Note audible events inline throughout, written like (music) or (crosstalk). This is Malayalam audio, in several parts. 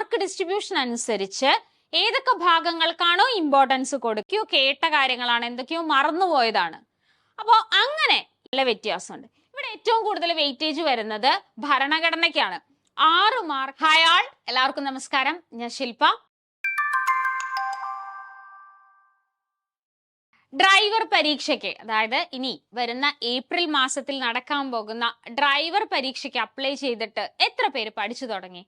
മാർക്ക് ഡിസ്ട്രിബ്യൂഷൻ അനുസരിച്ച് ഏതൊക്കെ ഭാഗങ്ങൾക്കാണോ ഇമ്പോർട്ടൻസ് കൊടുക്കുകയോ കേട്ട കാര്യങ്ങളാണ് എന്തൊക്കെയോ മറന്നുപോയതാണ്. അപ്പോൾ അങ്ങനെ നല്ല വ്യത്യാസമുണ്ട്. ഇവിടെ ഏറ്റവും കൂടുതൽ വെയിറ്റേജ് വരുന്നത് ഭരണഘടനയ്ക്കാണ്. ആറ് മാർക്ക്. ഹയാൾ എല്ലാവർക്കും നമസ്കാരം. ഞാൻ ശില്പ ഡ്രൈവർ പരീക്ഷയ്ക്ക് അതായത് ഇനി വരുന്ന ഏപ്രിൽ മാസത്തിൽ നടക്കാൻ പോകുന്ന ഡ്രൈവർ പരീക്ഷയ്ക്ക് അപ്ലൈ ചെയ്തിട്ട് എത്ര പേര് പഠിച്ചു തുടങ്ങി?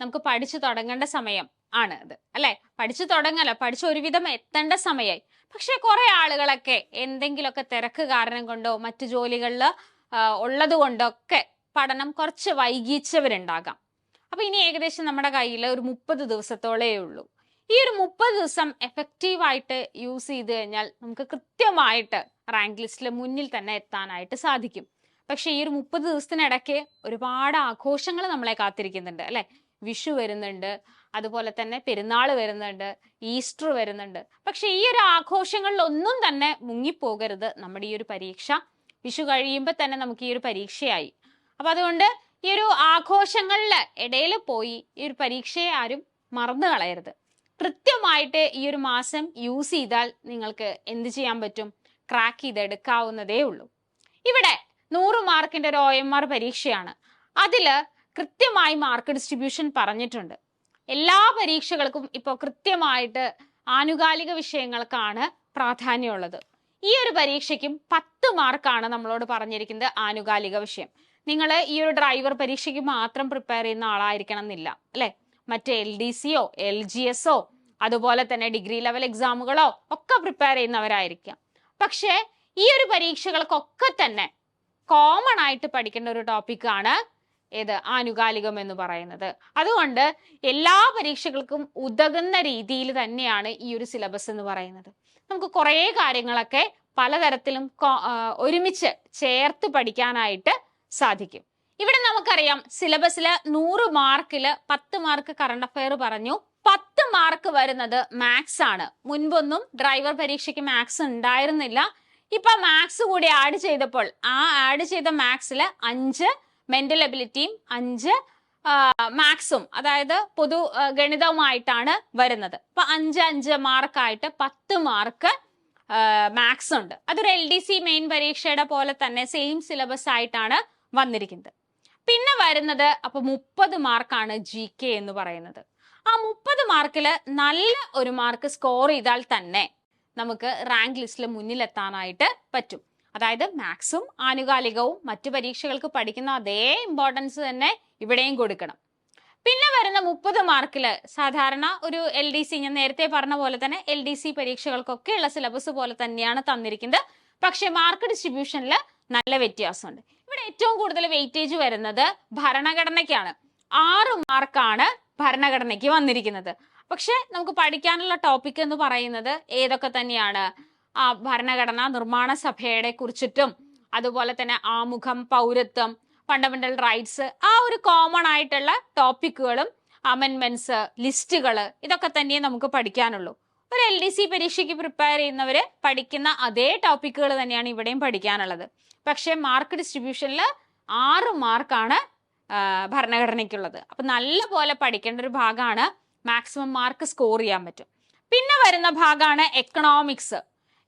നമുക്ക് പഠിച്ചു തുടങ്ങേണ്ട സമയം ആണ് അത് അല്ലെ? പഠിച്ചു തുടങ്ങല പഠിച്ചു ഒരുവിധം എത്തേണ്ട സമയമായി പക്ഷെ കുറെ ആളുകളൊക്കെ എന്തെങ്കിലുമൊക്കെ തിരക്ക് കാരണം കൊണ്ടോ മറ്റു ജോലികളിൽ ഉള്ളത് കൊണ്ടൊക്കെ പഠനം കുറച്ച് വൈകിച്ചവരുണ്ടാകാം. അപ്പൊ ഇനി ഏകദേശം നമ്മുടെ കയ്യിൽ ഒരു മുപ്പത് ദിവസത്തോളേ ഉള്ളൂ. ഈ ഒരു മുപ്പത് ദിവസം എഫക്റ്റീവ് ആയിട്ട് യൂസ് ചെയ്ത് കഴിഞ്ഞാൽ നമുക്ക് കൃത്യമായിട്ട് റാങ്ക് ലിസ്റ്റിൽ മുന്നിൽ തന്നെ എത്താനായിട്ട് സാധിക്കും. പക്ഷേ ഈ ഒരു മുപ്പത് ദിവസത്തിനിടയ്ക്ക് ഒരുപാട് ആഘോഷങ്ങൾ നമ്മളെ കാത്തിരിക്കുന്നുണ്ട് അല്ലെ? വിഷു വരുന്നുണ്ട്. അതുപോലെ തന്നെ പെരുന്നാൾ വരുന്നുണ്ട്. ഈസ്റ്റർ വരുന്നുണ്ട്. പക്ഷെ ഈ ഒരു ആഘോഷങ്ങളിലൊന്നും തന്നെ മുങ്ങിപ്പോകരുത് നമ്മുടെ ഈ ഒരു പരീക്ഷ. വിഷു കഴിയുമ്പോൾ തന്നെ നമുക്ക് ഈ ഒരു പരീക്ഷയായി. അപ്പൊ അതുകൊണ്ട് ഈ ഒരു ആഘോഷങ്ങളിൽ ഇടയിൽ പോയി ഈ ഒരു പരീക്ഷയെ ആരും മറന്നു കളയരുത്. കൃത്യമായിട്ട് ഈ ഒരു മാസം യൂസ് ചെയ്താൽ നിങ്ങൾക്ക് എന്ത് ചെയ്യാൻ പറ്റും? ക്രാക്ക് ചെയ്തെടുക്കാവുന്നതേ ഉള്ളൂ. ഇവിടെ നൂറ് മാർക്കിന്റെ ഒരു ഒ എം ആർ പരീക്ഷയാണ്. അതിൽ കൃത്യമായി മാർക്ക് ഡിസ്ട്രിബ്യൂഷൻ പറഞ്ഞിട്ടുണ്ട്. എല്ലാ പരീക്ഷകൾക്കും ഇപ്പോൾ കൃത്യമായിട്ട് ആനുകാലിക വിഷയങ്ങൾക്കാണ് പ്രാധാന്യമുള്ളത്. ഈ ഒരു പരീക്ഷയ്ക്കും പത്ത് മാർക്കാണ് നമ്മളോട് പറഞ്ഞിരിക്കുന്നത് ആനുകാലിക വിഷയം. നിങ്ങൾ ഈ ഒരു ഡ്രൈവർ പരീക്ഷയ്ക്ക് മാത്രം പ്രിപ്പയർ ചെയ്യുന്ന ആളായിരിക്കണം എന്നില്ല അല്ലെ? മറ്റേ എൽ ഡി സിയോ എൽ ജി എസോ അതുപോലെ തന്നെ ഡിഗ്രി ലെവൽ എക്സാമുകളോ ഒക്കെ പ്രിപ്പയർ ചെയ്യുന്നവരായിരിക്കാം. പക്ഷേ ഈ ഒരു പരീക്ഷകൾക്കൊക്കെ തന്നെ കോമൺ ആയിട്ട് പഠിക്കേണ്ട ഒരു ടോപ്പിക്കാണ് ഏത് ആനുകാലികം എന്ന് പറയുന്നത്. അതുകൊണ്ട് എല്ലാ പരീക്ഷകൾക്കും ഉതകുന്ന രീതിയിൽ തന്നെയാണ് ഈ ഒരു സിലബസ് എന്ന് പറയുന്നത്. നമുക്ക് കുറേ കാര്യങ്ങളൊക്കെ പലതരത്തിലും ഒരുമിച്ച് ചേർത്ത് പഠിക്കാനായിട്ട് സാധിക്കും. ഇവിടെ നമുക്കറിയാം സിലബസിൽ നൂറ് മാർക്കിൽ പത്ത് മാർക്ക് കറണ്ട് അഫയർ പറഞ്ഞു. പത്ത് മാർക്ക് വരുന്നത് മാത്സ് ആണ്. മുൻപൊന്നും ഡ്രൈവർ പരീക്ഷയ്ക്ക് മാത്സ് ഉണ്ടായിരുന്നില്ല. ഇപ്പൊ മാത്സ് കൂടി ആഡ് ചെയ്തപ്പോൾ ആ ആഡ് ചെയ്ത മാത്സിൽ അഞ്ച് മെന്റൽ എബിലിറ്റിയും അഞ്ച് മാത്സും അതായത് പൊതു ഗണിതവുമായിട്ടാണ് വരുന്നത്. അപ്പൊ അഞ്ച് അഞ്ച് മാർക്കായിട്ട് പത്ത് മാർക്ക് മാത്സ് ഉണ്ട്. അതൊരു എൽ ഡി സി മെയിൻ പരീക്ഷയുടെ പോലെ തന്നെ സെയിം സിലബസ് ആയിട്ടാണ് വന്നിരിക്കുന്നത്. പിന്നെ വരുന്നത് അപ്പൊ മുപ്പത് മാർക്കാണ് ജി കെ എന്ന് പറയുന്നത്. ആ മുപ്പത് മാർക്കിൽ നല്ല ഒരു മാർക്ക് സ്കോർ ചെയ്താൽ തന്നെ നമുക്ക് റാങ്ക് ലിസ്റ്റിൽ മുന്നിലെത്താനായിട്ട് പറ്റും. അതായത് മാത്സും ആനുകാലികവും മറ്റു പരീക്ഷകൾക്ക് പഠിക്കുന്ന അതേ ഇമ്പോർട്ടൻസ് തന്നെ ഇവിടെയും കൊടുക്കണം. പിന്നെ വരുന്ന മുപ്പത് മാർക്കിൽ സാധാരണ ഒരു എൽ ഡി സി ഞാൻ നേരത്തെ പറഞ്ഞ പോലെ തന്നെ എൽ ഡി സി പരീക്ഷകൾക്കൊക്കെയുള്ള സിലബസ് പോലെ തന്നെയാണ് തന്നിരിക്കുന്നത്. പക്ഷെ മാർക്ക് ഡിസ്ട്രിബ്യൂഷനിൽ നല്ല വ്യത്യാസമുണ്ട്. ഇവിടെ ഏറ്റവും കൂടുതൽ വെയിറ്റേജ് വരുന്നത് ഭരണഘടനയ്ക്കാണ്. ആറ് മാർക്കാണ് ഭരണഘടനയ്ക്ക് വന്നിരിക്കുന്നത്. പക്ഷെ നമുക്ക് പഠിക്കാനുള്ള ടോപ്പിക് എന്ന് പറയുന്നത് ഏതൊക്കെ തന്നെയാണ്? ഭരണഘടന നിർമ്മാണ സഭയുടെ കുറിച്ചിട്ടും അതുപോലെ തന്നെ ആമുഖം പൗരത്വം ഫണ്ടമെന്റൽ റൈറ്റ്സ് ആ ഒരു കോമൺ ആയിട്ടുള്ള ടോപ്പിക്കുകളും അമെൻമെന്റ്സ് ലിസ്റ്റുകൾ ഇതൊക്കെ തന്നെ നമുക്ക് പഠിക്കാനുള്ളൂ. ഒരു എൽ ഡി സി പരീക്ഷയ്ക്ക് പ്രിപ്പയർ ചെയ്യുന്നവര് പഠിക്കുന്ന അതേ ടോപ്പിക്കുകൾ തന്നെയാണ് ഇവിടെയും പഠിക്കാനുള്ളത്. പക്ഷേ മാർക്ക് ഡിസ്ട്രിബ്യൂഷനിൽ ആറ് മാർക്കാണ് ഭരണഘടനയ്ക്കുള്ളത്. അപ്പൊ നല്ല പോലെ പഠിക്കേണ്ട ഒരു ഭാഗമാണ് മാക്സിമം മാർക്ക് സ്കോർ ചെയ്യാൻ പറ്റും. പിന്നെ വരുന്ന ഭാഗമാണ് എക്കണോമിക്സ്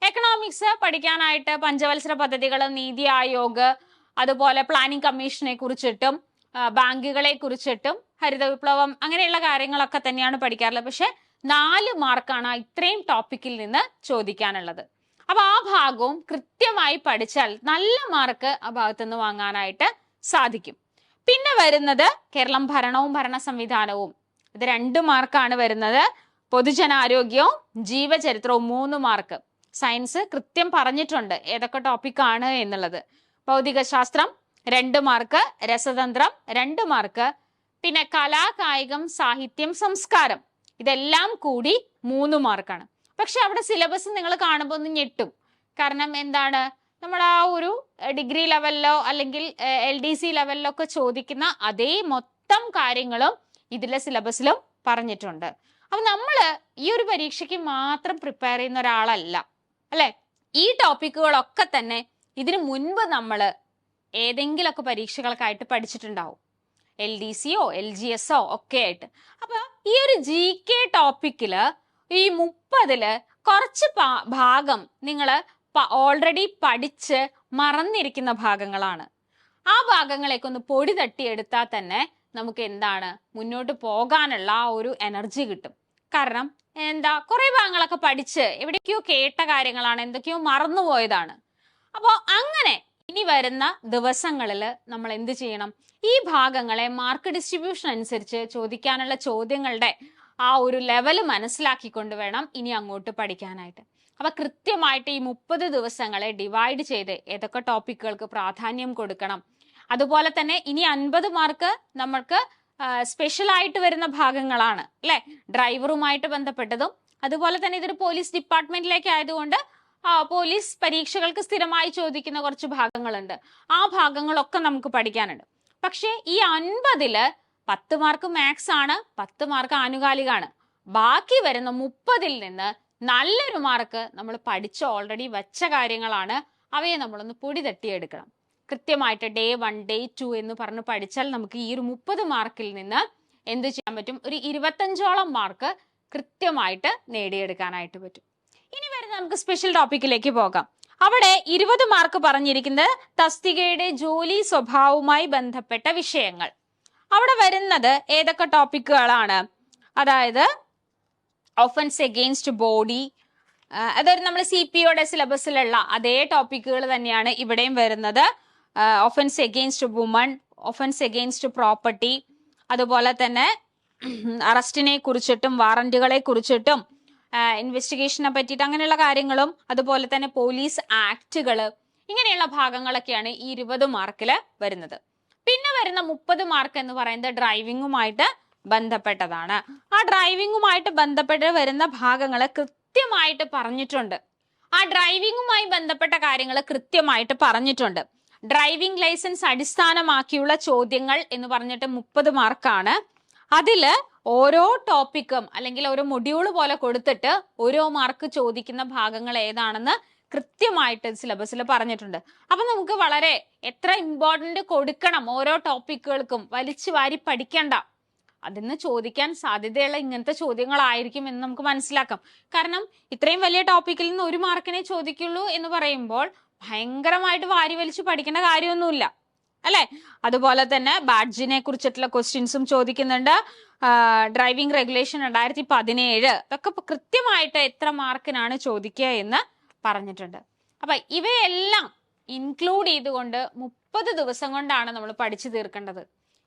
എക്കണോമിക്സ് പഠിക്കാനായിട്ട് പഞ്ചവത്സര പദ്ധതികൾ നീതി ആയോഗ് അതുപോലെ പ്ലാനിംഗ് കമ്മീഷനെ കുറിച്ചിട്ടും ബാങ്കുകളെ കുറിച്ചിട്ടും ഹരിത വിപ്ലവം അങ്ങനെയുള്ള കാര്യങ്ങളൊക്കെ തന്നെയാണ് പഠിക്കാറുള്ളത്. പക്ഷെ നാല് മാർക്കാണ് ഇത്രയും ടോപ്പിക്കിൽ നിന്ന് ചോദിക്കാനുള്ളത്. അപ്പൊ ആ ഭാഗവും കൃത്യമായി പഠിച്ചാൽ നല്ല മാർക്ക് ആ ഭാഗത്തു നിന്ന് വാങ്ങാനായിട്ട് സാധിക്കും. പിന്നെ വരുന്നത് കേരളം ഭരണവും ഭരണ സംവിധാനവും. ഇത് രണ്ട് മാർക്കാണ് വരുന്നത്. പൊതുജനാരോഗ്യവും ജീവചരിത്രവും മൂന്ന് മാർക്ക്. സയൻസ് കൃത്യം പറഞ്ഞിട്ടുണ്ട് ഏതൊക്കെ ടോപ്പിക്കാണ് എന്നുള്ളത്. ഭൗതികശാസ്ത്രം രണ്ട് മാർക്ക് രസതന്ത്രം രണ്ട് മാർക്ക് പിന്നെ കലാ കായികം സാഹിത്യം സംസ്കാരം. ഇതെല്ലാം കൂടി മൂന്ന് മാർക്കാണ് പക്ഷെ അവിടെ സിലബസ് നിങ്ങൾ കാണുമ്പോൾ ഒന്ന് ഞെട്ടും. കാരണം എന്താണ്? നമ്മൾ ആ ഒരു ഡിഗ്രി ലെവലിലോ അല്ലെങ്കിൽ എൽ ഡി സി ലെവലിലോ ഒക്കെ ചോദിക്കുന്ന അതേ മൊത്തം കാര്യങ്ങളും ഇതിലെ സിലബസിലും പറഞ്ഞിട്ടുണ്ട്. അപ്പൊ നമ്മൾ ഈ ഒരു പരീക്ഷയ്ക്ക് മാത്രം പ്രിപ്പയർ ചെയ്യുന്ന ഒരാളല്ല. അല്ലെ? ഈ ടോപ്പിക്കുകളൊക്കെ തന്നെ ഇതിനു മുൻപ് നമ്മൾ ഏതെങ്കിലുമൊക്കെ പരീക്ഷകൾക്കായിട്ട് പഠിച്ചിട്ടുണ്ടാവും. എൽ ഡി സിയോ എൽ ജി എസോ ഒക്കെ ആയിട്ട്. അപ്പൊ ഈ ഒരു ജി കെ ടോപ്പിക്കിൽ ഈ മുപ്പതിൽ കുറച്ച് ഭാഗം നിങ്ങൾ ഓൾറെഡി പഠിച്ച് മറന്നിരിക്കുന്ന ഭാഗങ്ങളാണ്. ആ ഭാഗങ്ങളേക്ക് ഒന്ന് പൊടി തട്ടി എടുത്താൽ തന്നെ നമുക്ക് എന്താണ് മുന്നോട്ട് പോകാനുള്ള ആ ഒരു എനർജി കിട്ടും. കാരണം എന്താ കുറെ ഭാഗങ്ങളൊക്കെ പഠിച്ച് എവിടേക്കോ കേട്ട കാര്യങ്ങളാണ് എന്തൊക്കെയോ മറന്നുപോയതാണ്. അപ്പോൾ അങ്ങനെ ഇനി വരുന്ന ദിവസങ്ങളിൽ നമ്മൾ എന്ത് ചെയ്യണം? ഈ ഭാഗങ്ങളെ മാർക്ക് ഡിസ്ട്രിബ്യൂഷൻ അനുസരിച്ച് ചോദിക്കാനുള്ള ചോദ്യങ്ങളുടെ ആ ഒരു ലെവൽ മനസ്സിലാക്കിക്കൊണ്ട് വേണം ഇനി അങ്ങോട്ട് പഠിക്കാനായിട്ട്. അപ്പൊ കൃത്യമായിട്ട് ഈ മുപ്പത് ദിവസങ്ങളെ ഡിവൈഡ് ചെയ്ത് ഏതൊക്കെ ടോപ്പിക്കുകൾക്ക് പ്രാധാന്യം കൊടുക്കണം. അതുപോലെ തന്നെ ഇനി അൻപത് മാർക്ക് നമ്മൾക്ക് സ്പെഷ്യൽ ആയിട്ട് വരുന്ന ഭാഗങ്ങളാണ് അല്ലെ? ഡ്രൈവറുമായിട്ട് ബന്ധപ്പെട്ടതും അതുപോലെ തന്നെ ഇതൊരു പോലീസ് ഡിപ്പാർട്ട്മെന്റിലേക്ക് ആയതുകൊണ്ട് പോലീസ് പരീക്ഷകൾക്ക് സ്ഥിരമായി ചോദിക്കുന്ന കുറച്ച് ഭാഗങ്ങളുണ്ട്. ആ ഭാഗങ്ങളൊക്കെ നമുക്ക് പഠിക്കാനുണ്ട്. പക്ഷേ ഈ അൻപതിൽ പത്ത് മാർക്ക് മാത്സ് ആണ് പത്ത് മാർക്ക് ആനുകാലികാണ്. ബാക്കി വരുന്ന മുപ്പതിൽ നിന്ന് നല്ലൊരു മാർക്ക് നമ്മൾ പഠിച്ച ഓൾറെഡി വെച്ച കാര്യങ്ങളാണ്. അവയെ നമ്മളൊന്ന് പൊടി തട്ടിയെടുക്കണം. കൃത്യമായിട്ട് ഡേ വൺ ഡേ ടു എന്ന് പറഞ്ഞ് പഠിച്ചാൽ നമുക്ക് ഈ ഒരു മുപ്പത് മാർക്കിൽ നിന്ന് എന്ത് ചെയ്യാൻ പറ്റും? ഒരു ഇരുപത്തഞ്ചോളം മാർക്ക് കൃത്യമായിട്ട് നേടിയെടുക്കാനായിട്ട് പറ്റും. ഇനി വരുന്ന നമുക്ക് സ്പെഷ്യൽ ടോപ്പിക്കിലേക്ക് പോകാം. അവിടെ ഇരുപത് മാർക്ക് പറഞ്ഞിരിക്കുന്നത് തസ്തികയുടെ ജോലി സ്വഭാവവുമായി ബന്ധപ്പെട്ട വിഷയങ്ങൾ. അവിടെ വരുന്നത് ഏതൊക്കെ ടോപ്പിക്കുകളാണ് അതായത് ഒഫൻസ് എഗെയിൻസ്റ്റ് ബോഡി അതൊരു നമ്മൾ സി പി ഒയുടെ സിലബസിലുള്ള അതേ ടോപ്പിക്കുകൾ തന്നെയാണ് ഇവിടെയും വരുന്നത്. Offence against woman offence against property അതുപോലെ തന്നെ (clears throat) അറസ്റ്റിനെ കുറിച്ചിട്ടും വാറന്റുകളെ കുറിച്ചിട്ടും ഇൻവെസ്റ്റിഗേഷനെ പറ്റിയിട്ട് അങ്ങനെയുള്ള കാര്യങ്ങളും അതുപോലെ തന്നെ പോലീസ് ആക്ടുകൾ ഇങ്ങനെയുള്ള ഭാഗങ്ങളൊക്കെയാണ് ഈ ഇരുപത് മാർക്കിൽ വരുന്നത്. പിന്നെ വരുന്ന മുപ്പത് മാർക്ക് എന്ന് പറയുന്നത് ഡ്രൈവിംഗുമായിട്ട് ബന്ധപ്പെട്ടതാണ്. ആ ഡ്രൈവിംഗുമായിട്ട് ബന്ധപ്പെട്ട് വരുന്ന ഭാഗങ്ങൾ കൃത്യമായിട്ട് പറഞ്ഞിട്ടുണ്ട്. ആ ഡ്രൈവിംഗുമായി ബന്ധപ്പെട്ട കാര്യങ്ങൾ കൃത്യമായിട്ട് പറഞ്ഞിട്ടുണ്ട്. ഡ്രൈവിംഗ് ലൈസൻസ് അടിസ്ഥാനമാക്കിയുള്ള ചോദ്യങ്ങൾ എന്ന് പറഞ്ഞിട്ട് മുപ്പത് മാർക്കാണ്. അതിൽ ഓരോ ടോപ്പിക്കും അല്ലെങ്കിൽ ഓരോ മൊഡ്യൂൾ പോലെ കൊടുത്തിട്ട് ഓരോ മാർക്ക് ചോദിക്കുന്ന ഭാഗങ്ങൾ ഏതാണെന്ന് കൃത്യമായിട്ട് സിലബസിൽ പറഞ്ഞിട്ടുണ്ട്. അപ്പൊ നമുക്ക് വളരെ എത്ര ഇമ്പോർട്ടന്റ് കൊടുക്കണം ഓരോ ടോപ്പിക്കുകൾക്കും വലിച്ചു വാരി പഠിക്കണ്ട. അതിന്ന് ചോദിക്കാൻ സാധ്യതയുള്ള ഇങ്ങനത്തെ ചോദ്യങ്ങളായിരിക്കും എന്ന് നമുക്ക് മനസ്സിലാക്കാം. കാരണം ഇത്രയും വലിയ ടോപ്പിക്കിൽ നിന്ന് ഒരു മാർക്കിനെ ചോദിക്കുള്ളൂ എന്ന് പറയുമ്പോൾ ഭയങ്കരമായിട്ട് വാരി വലിച്ചു പഠിക്കേണ്ട കാര്യമൊന്നുമില്ല. അല്ലെ? അതുപോലെ തന്നെ ബാഡ്ജിനെ കുറിച്ചിട്ടുള്ള ക്വസ്റ്റ്യൻസും ചോദിക്കുന്നുണ്ട്. ഡ്രൈവിംഗ് റെഗുലേഷൻ രണ്ടായിരത്തി പതിനേഴ് ഇതൊക്കെ കൃത്യമായിട്ട് എത്ര മാർക്കിനാണ് ചോദിക്കുക എന്ന് പറഞ്ഞിട്ടുണ്ട്. അപ്പൊ ഇവയെല്ലാം ഇൻക്ലൂഡ് ചെയ്തുകൊണ്ട് മുപ്പത് ദിവസം കൊണ്ടാണ് നമ്മൾ പഠിച്ചു തീർക്കേണ്ടത്.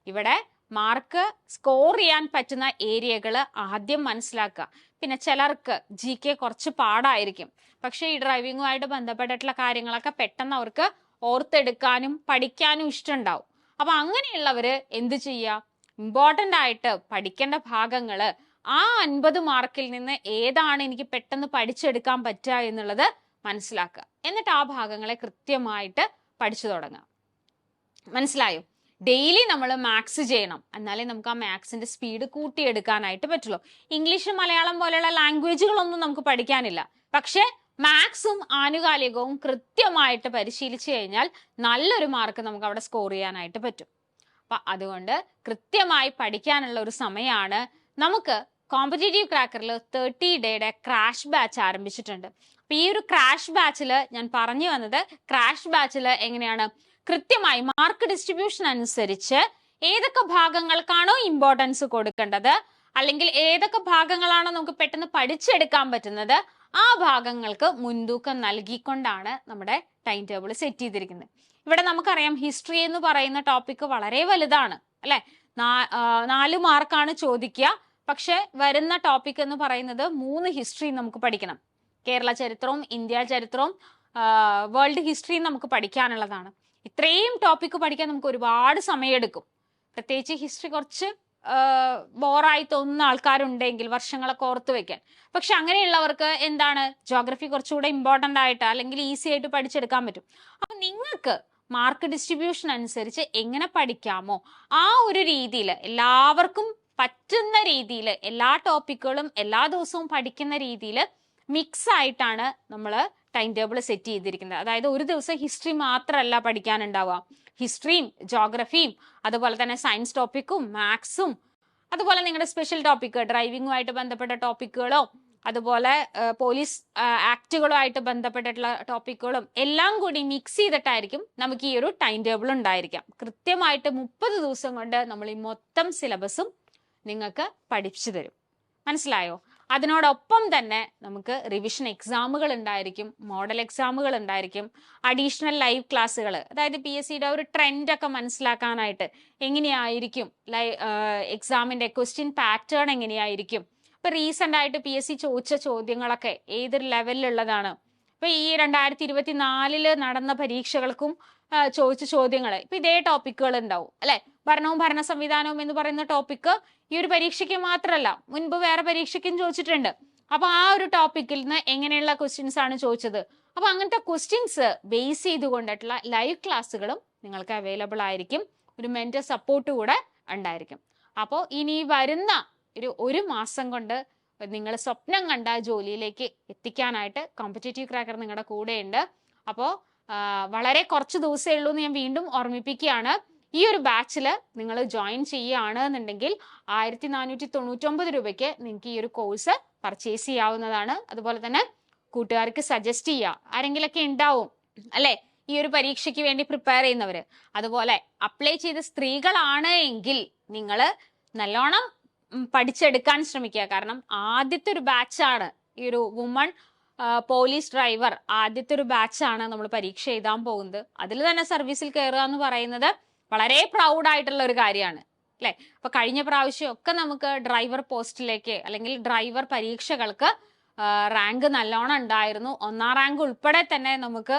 ഇവിടെ മാർക്ക് സ്കോർ ചെയ്യാൻ പറ്റുന്ന ഏരിയകൾ ആദ്യം മനസ്സിലാക്കുക. പിന്നെ ചിലർക്ക് ജി കെ കുറച്ച് പാടായിരിക്കും. പക്ഷേ ഈ ഡ്രൈവിങ്ങുമായിട്ട് ബന്ധപ്പെട്ടിട്ടുള്ള കാര്യങ്ങളൊക്കെ പെട്ടെന്ന് അവർക്ക് ഓർത്തെടുക്കാനും പഠിക്കാനും ഇഷ്ടമുണ്ടാവും. അപ്പൊ അങ്ങനെയുള്ളവർ എന്ത് ചെയ്യുക? ഇമ്പോർട്ടന്റ് ആയിട്ട് പഠിക്കേണ്ട ഭാഗങ്ങൾ ആ അൻപത് മാർക്കിൽ നിന്ന് ഏതാണ് എനിക്ക് പെട്ടെന്ന് പഠിച്ചെടുക്കാൻ പറ്റുക എന്നുള്ളത് മനസ്സിലാക്കുക. എന്നിട്ട് ആ ഭാഗങ്ങളെ കൃത്യമായിട്ട് പഠിച്ചു തുടങ്ങുക. മനസ്സിലായോ? ഡെയിലി നമ്മൾ മാത്സ് ചെയ്യണം. എന്നാലേ നമുക്ക് ആ മാത്സിന്റെ സ്പീഡ് കൂട്ടിയെടുക്കാനായിട്ട് പറ്റുള്ളൂ. ഇംഗ്ലീഷ് മലയാളം പോലെയുള്ള ലാംഗ്വേജുകളൊന്നും നമുക്ക് പഠിക്കാനില്ല. പക്ഷേ മാത്സും ആനുകാലികവും കൃത്യമായിട്ട് പരിശീലിച്ചു കഴിഞ്ഞാൽ നല്ലൊരു മാർക്ക് നമുക്ക് അവിടെ സ്കോർ ചെയ്യാനായിട്ട് പറ്റും. അപ്പൊ അതുകൊണ്ട് കൃത്യമായി പഠിക്കാനുള്ള ഒരു സമയമാണ് നമുക്ക് കോമ്പറ്റേറ്റീവ് ക്രാക്കറിൽ തേർട്ടി ഡേയുടെ ക്രാഷ് ബാച്ച് ആരംഭിച്ചിട്ടുണ്ട്. അപ്പൊ ഈ ഒരു ക്രാഷ് ബാച്ചിൽ ഞാൻ പറഞ്ഞു വന്നത് ക്രാഷ് ബാച്ചിൽ എങ്ങനെയാണ്? കൃത്യമായി മാർക്ക് ഡിസ്ട്രിബ്യൂഷൻ അനുസരിച്ച് ഏതൊക്കെ ഭാഗങ്ങൾക്കാണോ ഇമ്പോർട്ടൻസ് കൊടുക്കേണ്ടത്? അല്ലെങ്കിൽ ഏതൊക്കെ ഭാഗങ്ങളാണോ നമുക്ക് പെട്ടെന്ന് പഠിച്ചെടുക്കാൻ പറ്റുന്നത്? ആ ഭാഗങ്ങൾക്ക് മുൻതൂക്കം നൽകിക്കൊണ്ടാണ് നമ്മുടെ ടൈം ടേബിൾ സെറ്റ് ചെയ്തിരിക്കുന്നത്. ഇവിടെ നമുക്കറിയാം ഹിസ്റ്ററി എന്ന് പറയുന്ന ടോപ്പിക് വളരെ വലുതാണ് അല്ലെ? നാല് മാർക്കാണ് ചോദിക്കുക. പക്ഷെ വരുന്ന ടോപ്പിക് എന്ന് പറയുന്നത് മൂന്ന് ഹിസ്റ്ററി നമുക്ക് പഠിക്കണം. കേരള ചരിത്രവും ഇന്ത്യ ചരിത്രവും വേൾഡ് ഹിസ്റ്ററിയും നമുക്ക് പഠിക്കാനുള്ളതാണ്. ഇത്രയും ടോപ്പിക്ക് പഠിക്കാൻ നമുക്ക് ഒരുപാട് സമയമെടുക്കും പ്രത്യേകിച്ച് ഹിസ്റ്ററി കുറച്ച് ബോറായി തോന്നുന്ന ആൾക്കാരുണ്ടെങ്കിൽ വർഷങ്ങളൊക്കെ ഓർത്ത് വെക്കാൻ. പക്ഷെ അങ്ങനെയുള്ളവർക്ക് എന്താണ്? ജോഗ്രഫി കുറച്ചുകൂടെ ഇമ്പോർട്ടന്റ് ആയിട്ട് അല്ലെങ്കിൽ ഈസി ആയിട്ട് പഠിച്ചെടുക്കാൻ പറ്റും. അപ്പം നിങ്ങൾക്ക് മാർക്ക് ഡിസ്ട്രിബ്യൂഷൻ അനുസരിച്ച് എങ്ങനെ പഠിക്കാമോ ആ ഒരു രീതിയിൽ എല്ലാവർക്കും പറ്റുന്ന രീതിയിൽ എല്ലാ ടോപ്പിക്കുകളും എല്ലാ ദിവസവും പഠിക്കുന്ന രീതിയിൽ മിക്സ് ആയിട്ടാണ് നമ്മൾ ടൈം ടേബിൾ സെറ്റ് ചെയ്തിരിക്കുന്നത്. അതായത് ഒരു ദിവസം ഹിസ്റ്ററി മാത്രമല്ല പഠിക്കാനുണ്ടാവുക. ഹിസ്റ്ററിയും ജോഗ്രഫിയും അതുപോലെ തന്നെ സയൻസ് ടോപ്പിക്കും മാത്സും അതുപോലെ നിങ്ങളുടെ സ്പെഷ്യൽ ടോപ്പിക്ക് ഡ്രൈവിങ്ങുമായിട്ട് ബന്ധപ്പെട്ട ടോപ്പിക്കുകളോ അതുപോലെ പോലീസ് ആക്ടുകളുമായിട്ട് ബന്ധപ്പെട്ടിട്ടുള്ള ടോപ്പിക്കുകളും എല്ലാം കൂടി മിക്സ് ചെയ്തിട്ടായിരിക്കും നമുക്ക് ഈ ഒരു ടൈം ടേബിൾ ഉണ്ടായിരിക്കാം. കൃത്യമായിട്ട് മുപ്പത് ദിവസം കൊണ്ട് നമ്മൾ ഈ മൊത്തം സിലബസും നിങ്ങൾക്ക് പഠിപ്പിച്ചു തരും. മനസ്സിലായോ? അതിനോടൊപ്പം തന്നെ നമുക്ക് റിവിഷൻ എക്സാമുകൾ ഉണ്ടായിരിക്കും മോഡൽ എക്സാമുകൾ ഉണ്ടായിരിക്കും അഡീഷണൽ ലൈവ് ക്ലാസ്സുകൾ അതായത് പി എസ് സിയുടെ ഒരു ട്രെൻഡ് ഒക്കെ മനസ്സിലാക്കാനായിട്ട് എങ്ങനെയായിരിക്കും ലൈ എക്സാമിന്റെ ക്വസ്റ്റ്യൻ പാറ്റേൺ എങ്ങനെയായിരിക്കും? ഇപ്പം റീസെന്റ് ആയിട്ട് പി എസ് സി ചോദിച്ച ചോദ്യങ്ങളൊക്കെ ഏതൊരു ലെവലിലുള്ളതാണ് ഇപ്പം ഈ രണ്ടായിരത്തി ഇരുപത്തിനാലിൽ നടന്ന പരീക്ഷകൾക്കും ചോദിച്ച ചോദ്യങ്ങൾ ഇപ്പം ഇതേ ടോപ്പിക്കുകൾ ഉണ്ടാവും അല്ലേ? ഭരണവും ഭരണ സംവിധാനവും എന്ന് പറയുന്ന ടോപ്പിക്ക് ഈ ഒരു പരീക്ഷയ്ക്ക് മാത്രമല്ല മുൻപ് വേറെ പരീക്ഷയ്ക്കും ചോദിച്ചിട്ടുണ്ട്. അപ്പൊ ആ ഒരു ടോപ്പിക്കിൽ നിന്ന് എങ്ങനെയുള്ള ക്വസ്റ്റ്യൻസ് ആണ് ചോദിച്ചത്? അപ്പൊ അങ്ങനത്തെ ക്വസ്റ്റ്യൻസ് ബേസ് ചെയ്തുകൊണ്ടിട്ടുള്ള ലൈവ് ക്ലാസ്സുകളും നിങ്ങൾക്ക് അവൈലബിൾ ആയിരിക്കും. ഒരു മെന്റർ സപ്പോർട്ട് കൂടെ ഉണ്ടായിരിക്കും. അപ്പോൾ ഇനി വരുന്ന ഒരു ഒരു മാസം കൊണ്ട് നിങ്ങൾ സ്വപ്നം കണ്ട ജോലിയിലേക്ക് എത്തിക്കാനായിട്ട് കോമ്പറ്റേറ്റീവ് ക്രാക്കർ നിങ്ങളുടെ കൂടെയുണ്ട്. അപ്പോൾ വളരെ കുറച്ച് ദിവസമേ ഉള്ളൂ എന്ന് ഞാൻ വീണ്ടും ഓർമ്മിപ്പിക്കുകയാണ്. ഈ ഒരു ബാച്ചിൽ നിങ്ങൾ ജോയിൻ ചെയ്യുകയാണ് എന്നുണ്ടെങ്കിൽ ആയിരത്തി നാനൂറ്റി തൊണ്ണൂറ്റൊമ്പത് രൂപയ്ക്ക് നിങ്ങൾക്ക് ഈ ഒരു കോഴ്സ് പർച്ചേസ് ചെയ്യാവുന്നതാണ്. അതുപോലെ തന്നെ കൂട്ടുകാർക്ക് സജസ്റ്റ് ചെയ്യുക. ആരെങ്കിലൊക്കെ ഉണ്ടാവും അല്ലെ? ഈ ഒരു പരീക്ഷയ്ക്ക് വേണ്ടി പ്രിപ്പയർ ചെയ്യുന്നവർ അതുപോലെ അപ്ലൈ ചെയ്ത സ്ത്രീകളാണ് എങ്കിൽ നിങ്ങൾ നല്ലോണം പഠിച്ചെടുക്കാൻ ശ്രമിക്കുക. കാരണം ആദ്യത്തെ ഒരു ബാച്ചാണ് ഈ ഒരു വുമൺ പോലീസ് ഡ്രൈവർ ആദ്യത്തെ ഒരു ബാച്ചാണ് നമ്മൾ പരീക്ഷ എഴുതാൻ പോകുന്നത്. അതിൽ തന്നെ സർവീസിൽ കയറുക എന്ന് പറയുന്നത് വളരെ പ്രൗഡ് ആയിട്ടുള്ള ഒരു കാര്യമാണ്. അല്ലെ? അപ്പൊ കഴിഞ്ഞ പ്രാവശ്യം ഒക്കെ നമുക്ക് ഡ്രൈവർ പോസ്റ്റിലേക്ക് അല്ലെങ്കിൽ ഡ്രൈവർ പരീക്ഷകൾക്ക് റാങ്ക് നല്ലോണം ഉണ്ടായിരുന്നു. ഒന്നാം റാങ്ക് ഉൾപ്പെടെ തന്നെ നമുക്ക്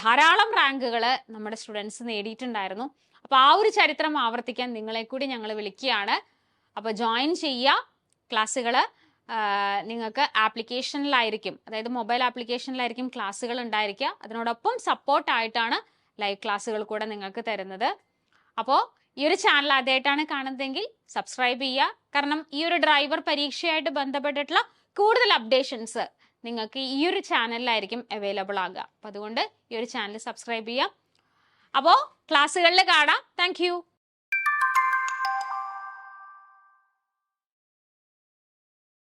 ധാരാളം റാങ്കുകൾ നമ്മുടെ സ്റ്റുഡൻസ് നേടിയിട്ടുണ്ടായിരുന്നു. അപ്പൊ ആ ഒരു ചരിത്രം ആവർത്തിക്കാൻ നിങ്ങളെ കൂടി ഞങ്ങൾ വിളിക്കുകയാണ്. അപ്പൊ ജോയിൻ ചെയ്യുക ക്ലാസ്സുകൾ നിങ്ങൾക്ക് ആപ്ലിക്കേഷനിലായിരിക്കും അതായത് മൊബൈൽ ആപ്ലിക്കേഷനിലായിരിക്കും ക്ലാസ്സുകൾ ഉണ്ടായിരിക്കുക. അതിനോടൊപ്പം സപ്പോർട്ട് ആയിട്ടാണ് ലൈവ് ക്ലാസ്സുകൾ കൂടെ നിങ്ങൾക്ക് തരുന്നത്. അപ്പോൾ ഈ ഒരു ചാനൽ ആദ്യമായിട്ടാണ് കാണുന്നതെങ്കിൽ സബ്സ്ക്രൈബ് ചെയ്യുക. കാരണം ഈ ഒരു ഡ്രൈവർ പരീക്ഷയായിട്ട് ബന്ധപ്പെട്ടിട്ടുള്ള കൂടുതൽ അപ്ഡേഷൻസ് നിങ്ങൾക്ക് ഈ ഒരു ചാനലിലായിരിക്കും അവൈലബിൾ ആകുക. അപ്പം അതുകൊണ്ട് ഈ ഒരു ചാനൽ സബ്സ്ക്രൈബ് ചെയ്യാം അപ്പോൾ ക്ലാസ്സുകളിൽ കാണാം. താങ്ക്